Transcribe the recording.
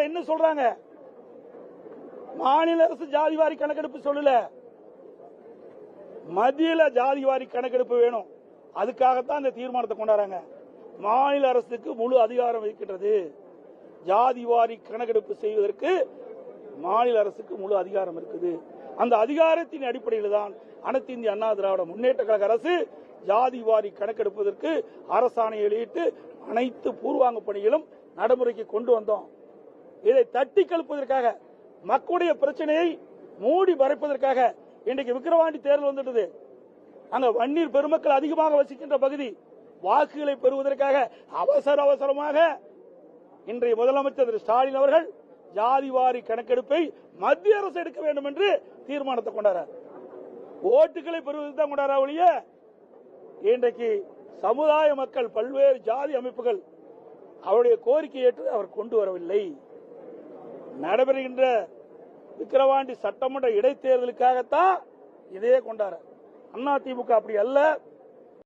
கூட்டம் என்ன சொல்றாங்க? மாநில அரசு ஜாதிவாரி கணக்கெடுப்பு சொல்லல. மத்தியில ஜாதிவாரி கணக்கெடுப்பு வேணும். அதுக்காகத்தான் இந்த தீர்மானத்தை கொண்டாடுறாங்க. மாநில அரசுக்கு முழு அதிகாரம் இருக்கின்றது. ஜாதிவாரி கணக்கெடுப்பு செய்வதற்கு மாநில அரசுக்கு முழு அதிகாரம் இருக்குது. அந்த அதிகாரத்தின் அடிப்படையில் தான் அனைத்து இந்திய அண்ணா திராவிட முன்னேற்ற கழக அரசு ஜாதிவாரி கணக்கெடுப்பதற்கு அரசாணை வெளியிட்டு அனைத்து பூர்வாங்க பணிகளும் நடைமுறைக்கு கொண்டு வந்தோம். இதை தட்டி கழுப்பதற்காக மக்களுடைய பிரச்சனையை மூடி மறைப்பதற்காக இன்றைக்கு விக்கிரவாண்டி தேர்தல் வந்துட்டது. அங்க வன்னீர் பெருமக்கள் அதிகமாக வசிக்கின்ற பகுதி வாக்குகளை பெறுவதற்காக அவசர அவசரமாக இன்றைய முதலமைச்சர் திரு ஸ்டாலின் அவர்கள் ஜாதிவாரி கணக்கெடுப்பை மத்திய அரசு எடுக்க வேண்டும் என்று தீர்மானத்தை கொண்டாரார். ஓட்டுகளை பெறுவதற்கு தான் கொண்டாரா ஒழிய இன்றைக்கு சமுதாய மக்கள் பல்வேறு ஜாதி அமைப்புகள் அவருடைய கோரிக்கை ஏற்று அவர் கொண்டு வரவில்லை. நடைபெறுகின்ற விக்கிரவாண்டி சட்டமன்ற இடைத்தேர்தலுக்காகத்தான் இதே கொண்டார அண்ணா திமுக அப்படி அல்ல.